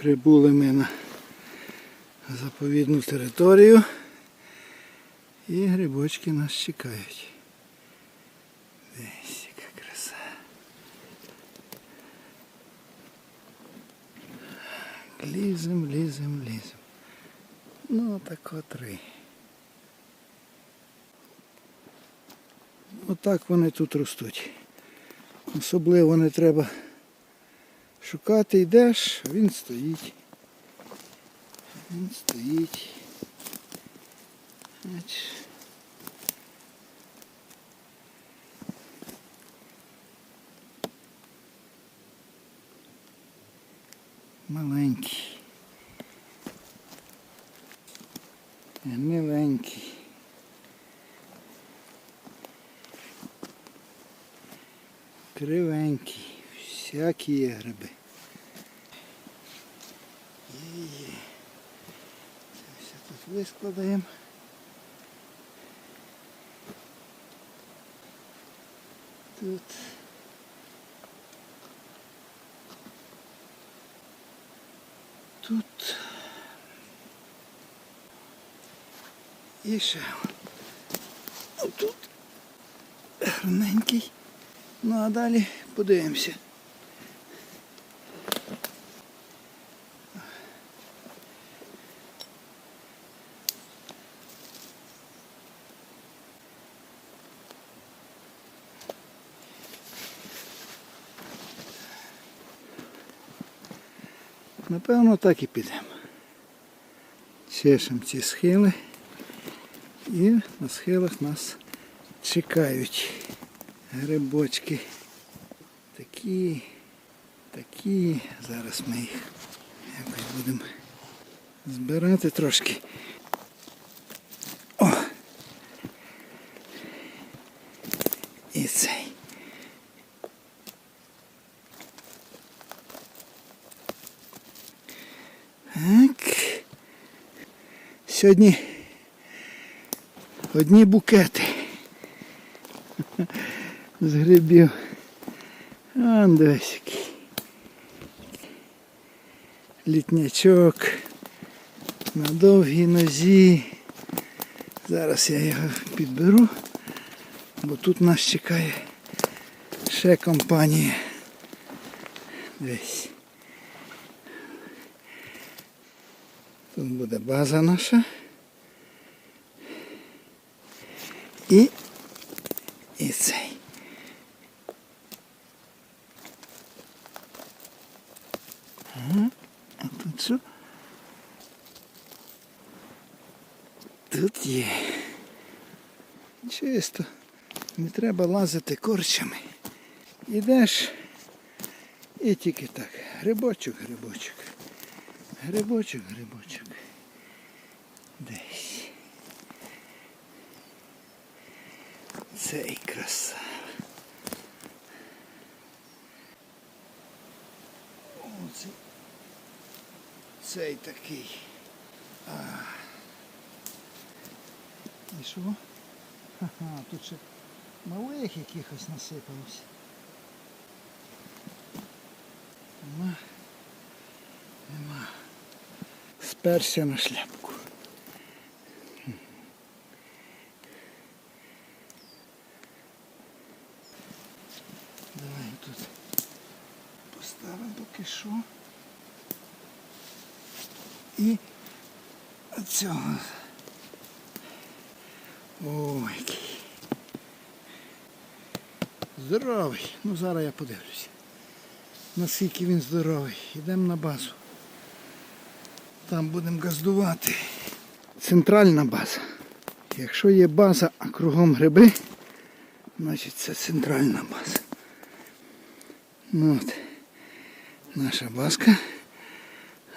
Прибули ми на заповідну територію і грибочки нас чекають. Десь яка краса. Лізем, лізем, лізем. Ну, так три. Отак вони тут ростуть. Особливо не треба шукати, йдеш, він стоїть. Він стоїть. Маленький. Миленький. Кривенький. Всякі є гриби. Є-є. Це все тут вискладаємо. Тут. Тут. І ще. Тут. Гарненький. Ну а далі подивимося. Напевно, так і підемо. Чешемо ці схили і на схилах нас чекають грибочки. Такі, такі. Зараз ми їх якось будемо збирати трошки. Так. Сьогодні одні букети з грибів. А, дивись. Літнячок на довгій нозі. Зараз я його підберу, бо тут нас чекає ще компанія. Десь. Тут буде база наша. І, і цей. А тут що? Тут є. Чисто. Не треба лазити корчами. Ідеш і тільки так. Грибочок, грибочок. Грибочок, грибочок. Десь. Цей краса. Оце. Цей такий. А. І що? Ага, тут ще малих якихось насипалось. Нема. Нема. Сперся на шляпку. Давай тут поставимо поки що. І оцього. Ой, який. Здоровий. Ну зараз я подивлюся. Наскільки він здоровий. Йдемо на базу. Там будемо газдувати. Центральна база. Якщо є база, а кругом гриби, значить це центральна база. Ну от, наша базка,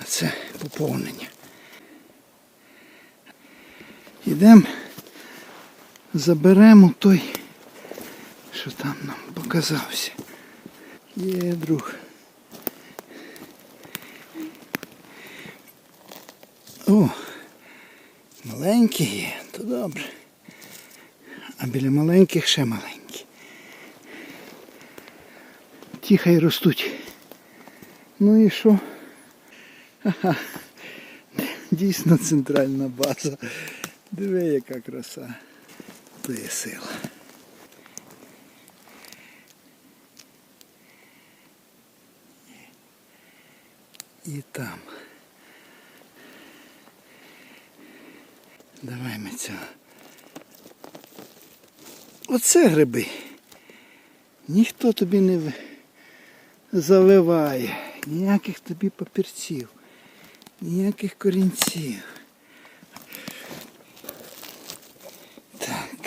а це поповнення. Йдемо, заберемо той, що там нам показався. Є друг. О, маленькі є, то добре. А біля маленьких ще маленькі. Ті хай ростуть. Ну і що? Ха-ха. Дійсно центральна база. Диви, яка краса. То є сила. І там. Давай ми цього. Оце гриби. Ніхто тобі не заливає, ніяких тобі папірців, ніяких корінців. Так.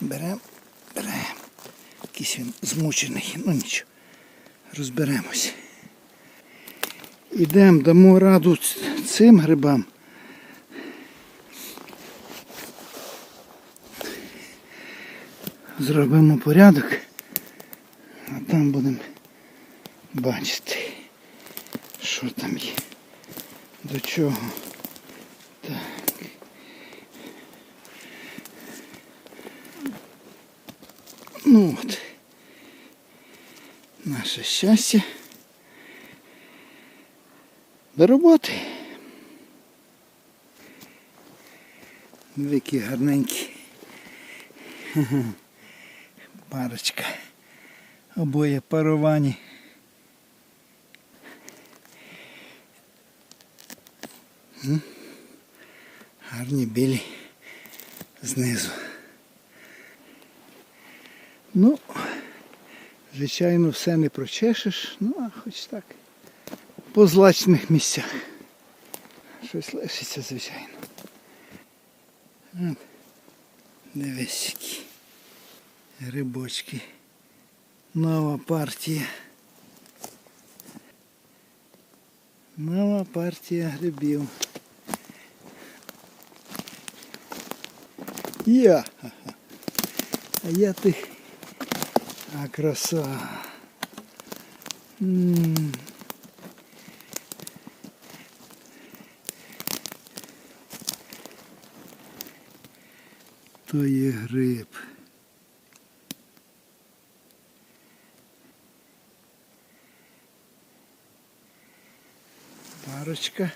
Берем, берем. Якийсь він змучений, ну нічого. Розберемось. Ідемо, дамо раду цим грибам. Зробимо порядок, а там будемо бачити, що там є, до чого. Ну от. Наше щастя. До роботи. Вики гарненькі. Парочка. Обоє паровані. Гарні білі знизу. Ну, звичайно, все не прочешеш, ну а хоч так. По злачних місцях. Щось лишиться, звичайно. От. Дивись які грибочки. Нова партія. Нова партія грибів. Я. А я ти. А краса. М. То є гриб. Парочка.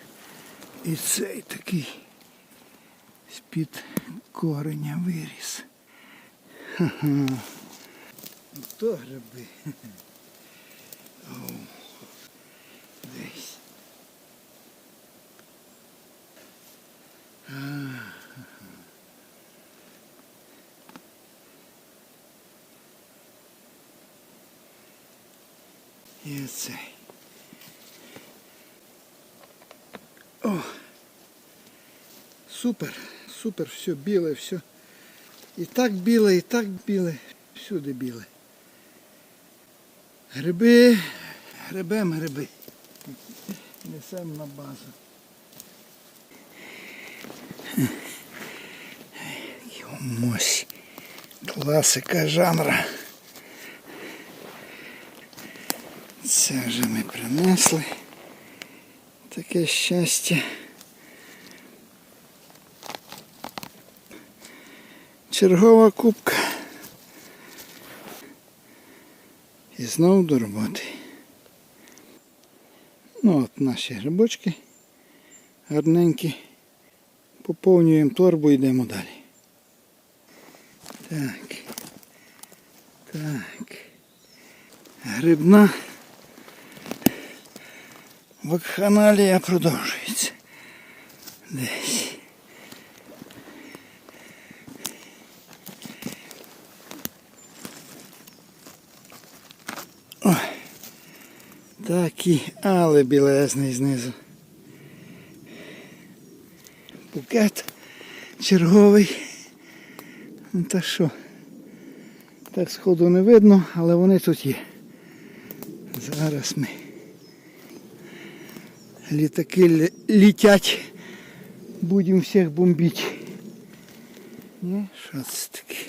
І цей такий з-під кореня виріс. Ха-ха. То гриби. Десь. І оцей. О! Супер, супер, все біле, все. І так біле, і так біле, всюди біле. Гриби, грибем гриби. Несемо на базу. Мось. Класика жанра. Це вже ми принесли. Таке щастя. Чергова кубка. І знову до роботи. Ну от наші грибочки гарненькі. Поповнюємо торбу йдемо далі. Так. Так. Грибна вакханалія продовжується. Десь. Такий, але білезний знизу. Букет черговий. Ну та що? Так сходу не видно, але вони тут є. Зараз ми. Літаки літять. Будемо всіх бомбити. Ні, що це таке?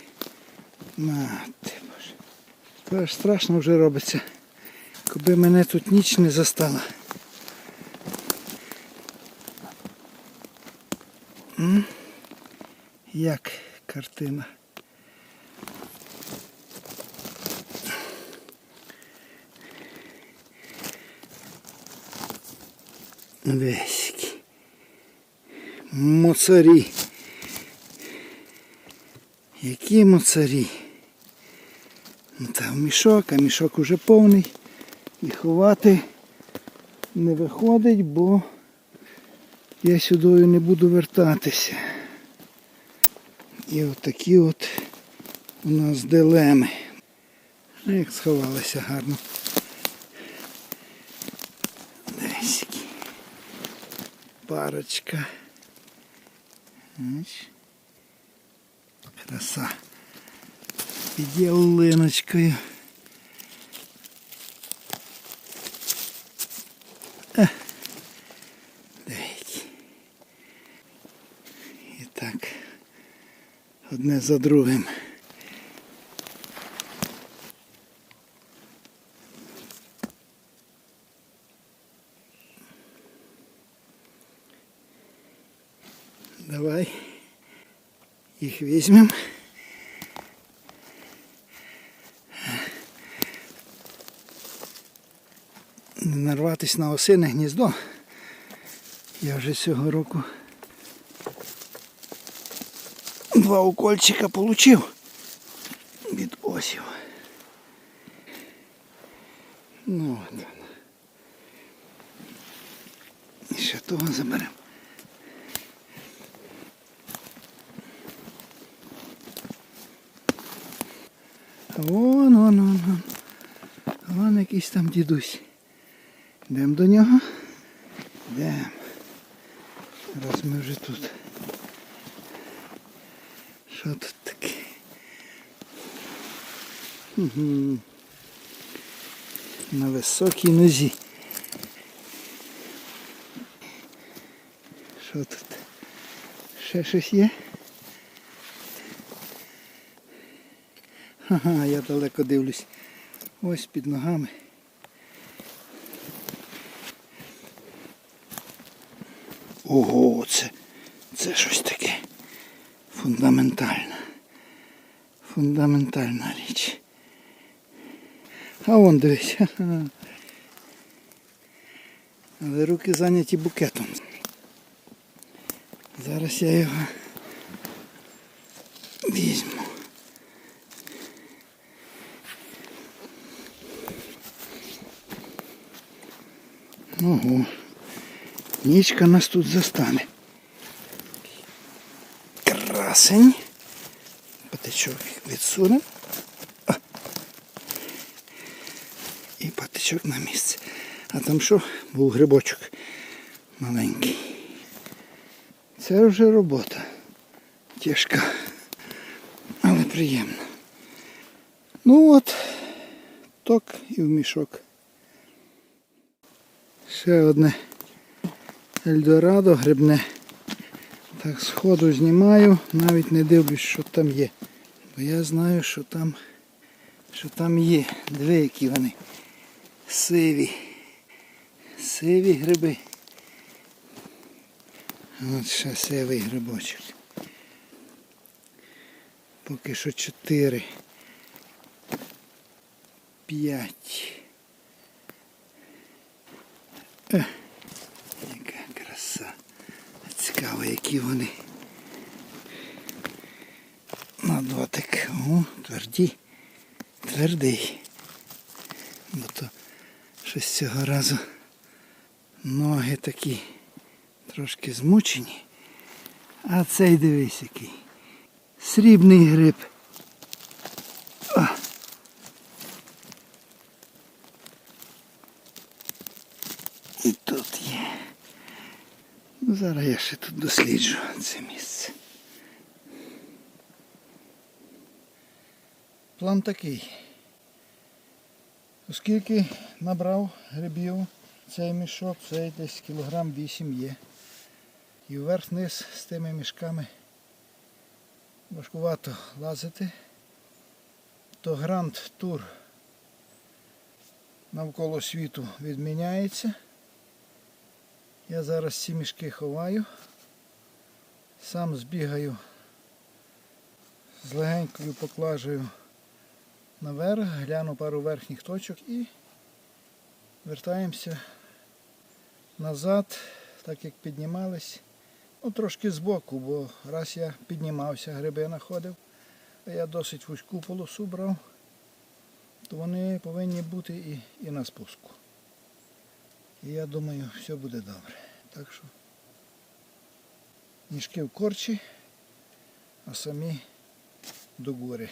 Мати боже. То аж страшно вже робиться. Коби мене тут ніч не застала. Як картина. Десь. Моцарі. Які моцарі? Ну, Там мішок, а мішок уже повний. І ховати не виходить, бо я сюди не буду вертатися. І отакі от у нас дилеми. Ну, Як сховалися гарно. Які. Парочка. Краса. Під ялиночкою. Е. Деякі. І так. Одне за другим. Давай їх візьмемо. Не нарватися на осине гніздо. Я вже цього року два укольчика отримав від осів. Ну от. І ще того заберемо. Вон, вон, вон, вон. Вон якийсь там дідусь. Йдемо до нього. Йдемо. Раз ми вже тут. Що тут таке? Угу. На високій нозі. Що тут? Ще щось є? Ага, я далеко дивлюсь. Ось під ногами. Ого, це, це щось таке. Фундаментальне. Фундаментальна річ. А вон дивись. Але руки зайняті букетом. Зараз я його візьму. Ого. Нічка нас тут застане. Красень. Патичок відсунемо. І патичок на місце. А там що? Був грибочок маленький. Це вже робота. Тяжка. Але приємна. Ну от, ток і в мішок. Ще одне Ельдорадо грибне. Так сходу знімаю, навіть не дивлюсь, що там є. Бо я знаю, що там, що там є. Диви, які вони сиві. Сиві гриби. От ще сивий грибочок. Поки що чотири. П'ять. Е, яка краса. Цікаво, які вони. На дотик. О, тверді. Твердий. Бо то щось цього разу ноги такі трошки змучені. А цей дивись який. Срібний гриб. О. І тут є. Зараз я ще тут досліджу це місце. План такий. Оскільки набрав грибів цей мішок, цей десь кілограм 8 є. І вверх-вниз з тими мішками важкувато лазити, то гранд тур навколо світу відміняється. Я зараз ці мішки ховаю, сам збігаю з легенькою поклажею наверх, гляну пару верхніх точок і вертаємося назад так як піднімались. Ну, трошки збоку, бо раз я піднімався, гриби знаходив, а я досить вузьку полосу брав, то вони повинні бути і, і на спуску. І я думаю, все буде добре. Так що ніжки в корчі, а самі до гори.